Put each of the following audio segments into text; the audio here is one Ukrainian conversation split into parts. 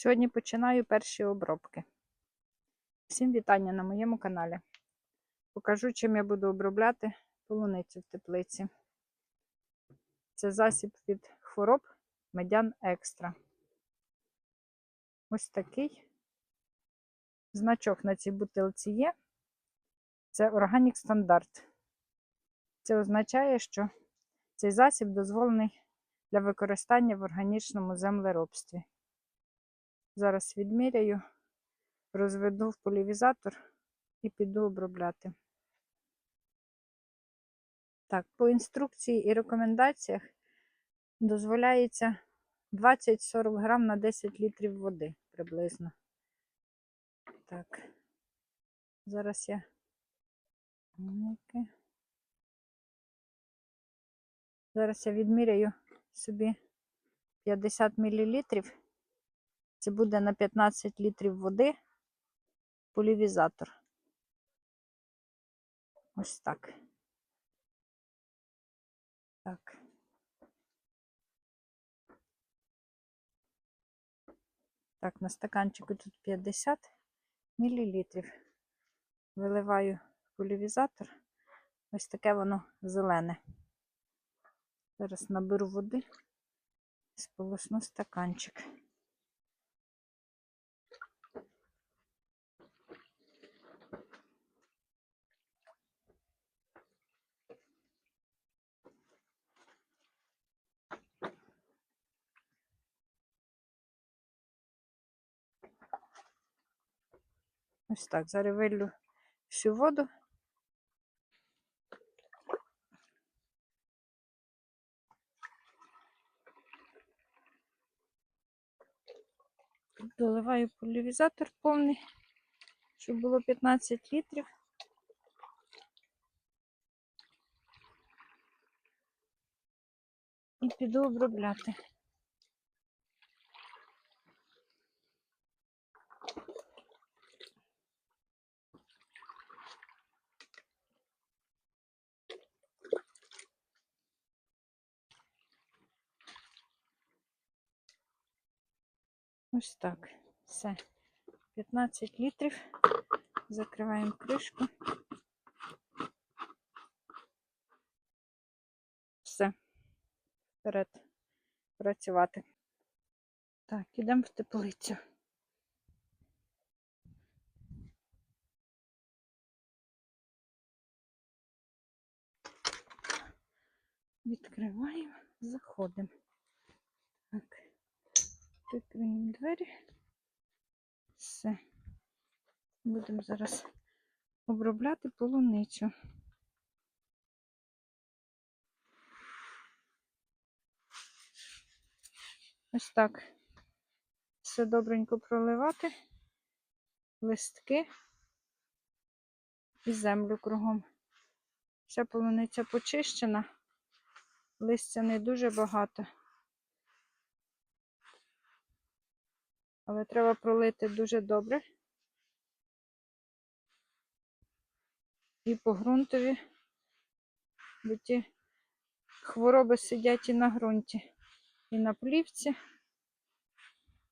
Сьогодні починаю перші обробки. Всім вітання на моєму каналі. Покажу, чим я буду обробляти полуницю в теплиці. Це засіб від хвороб медян екстра. Ось такий значок на цій бутилці є. Це органік стандарт. Це означає, що цей засіб дозволений для використання в органічному землеробстві. Зараз відміряю, розведу в полівізатор і піду обробляти. Так, по інструкції і рекомендаціях дозволяється 20-40 грам на 10 літрів води приблизно. Так, зараз я. Зараз я відміряю собі 50 мл. Це буде на 15 літрів води полівізатор. Ось так. Так. Так, на стаканчику тут 50 мл. Виливаю полівізатор. Ось таке воно зелене. Зараз наберу води, сполосну стаканчик. Ось так, зараз виллю всю воду. Доливаю полівізатор повний, щоб було 15 літрів. І піду обробляти. Ось так. Все. 15 літрів. Закриваємо кришку. Все. Вперед працювати. Так, ідемо в теплицю. Відкриваємо, заходимо. Так. Відкриємо двері. Все. Будемо зараз обробляти полуницю. Ось так. Все добренько проливати, листки і землю кругом. Вся полуниця почищена, листя не дуже багато. Але треба пролити дуже добре. І по ґрунтові, бо ті хвороби сидять і на ґрунті, і на плівці,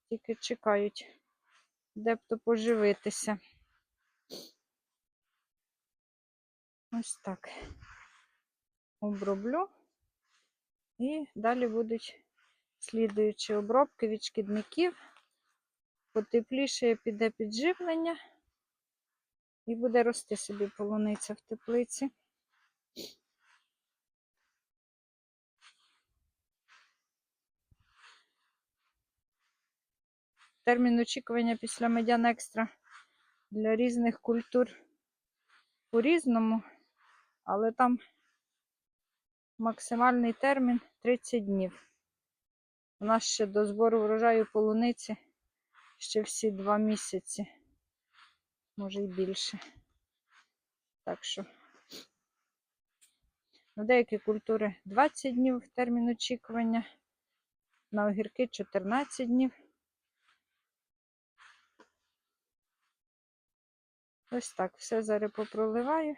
тільки чекають, де б то поживитися. Ось так. Оброблю. І далі будуть слідуючі обробки від шкідників потепліше піде підживлення і буде рости собі полуниця в теплиці. Термін очікування після медян екстра для різних культур по-різному, але там максимальний термін 30 днів. У нас ще до збору врожаю полуниці ще всі два місяці, може і більше. Так що на деякі культури 20 днів термін очікування, на огірки 14 днів. Ось так, все зараз попроливаю,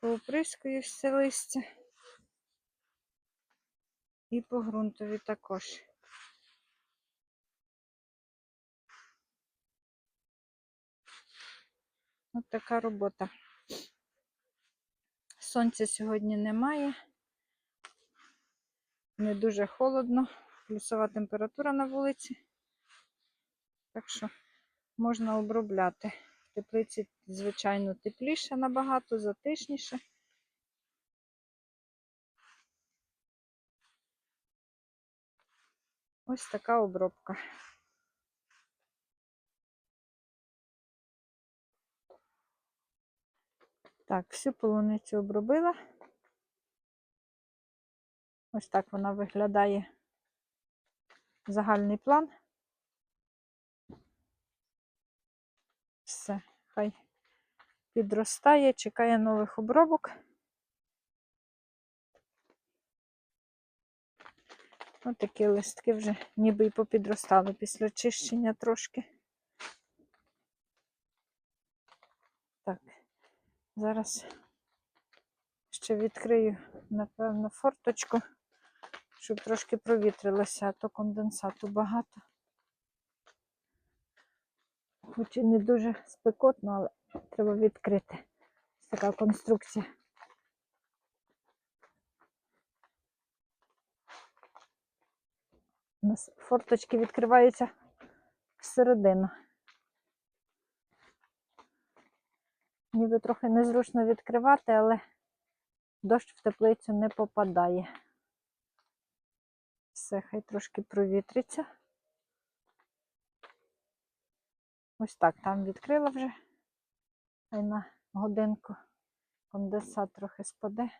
пооприскую все листя і по ґрунтові також. Ось така робота. Сонця сьогодні немає. Не дуже холодно, плюсова температура на вулиці. Так що можна обробляти. В теплиці, звичайно, тепліше набагато, затишніше. Ось така обробка. Так, всю полуницю обробила. Ось так вона виглядає загальний план. Все, хай підростає, чекає нових обробок. Ось такі листки вже ніби й попідростали після чищення трошки. Так, зараз ще відкрию, напевно, форточку, щоб трошки провітрилося, а то конденсату багато. Хоч і не дуже спекотно, але треба відкрити. Ось така конструкція. У нас форточки відкриваються всередину. Ніби трохи незручно відкривати, але дощ в теплицю не попадає. Все, хай трошки провітриться. Ось так там відкрила вже. Хай на годинку конденсат трохи спаде.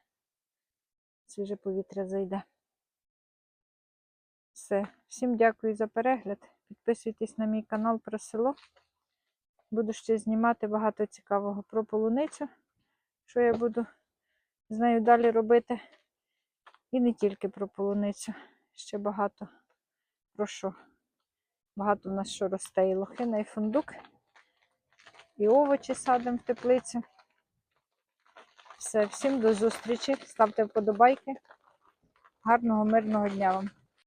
Свіже повітря зайде. Все. Всім дякую за перегляд. Підписуйтесь на мій канал про село. Буду ще знімати багато цікавого про полуницю, що я буду з нею далі робити. І не тільки про полуницю, ще багато про що. Багато в нас що росте і лохина, і фундук, і овочі садимо в теплицю. Все, всім до зустрічі. Ставте вподобайки. Гарного, мирного дня вам!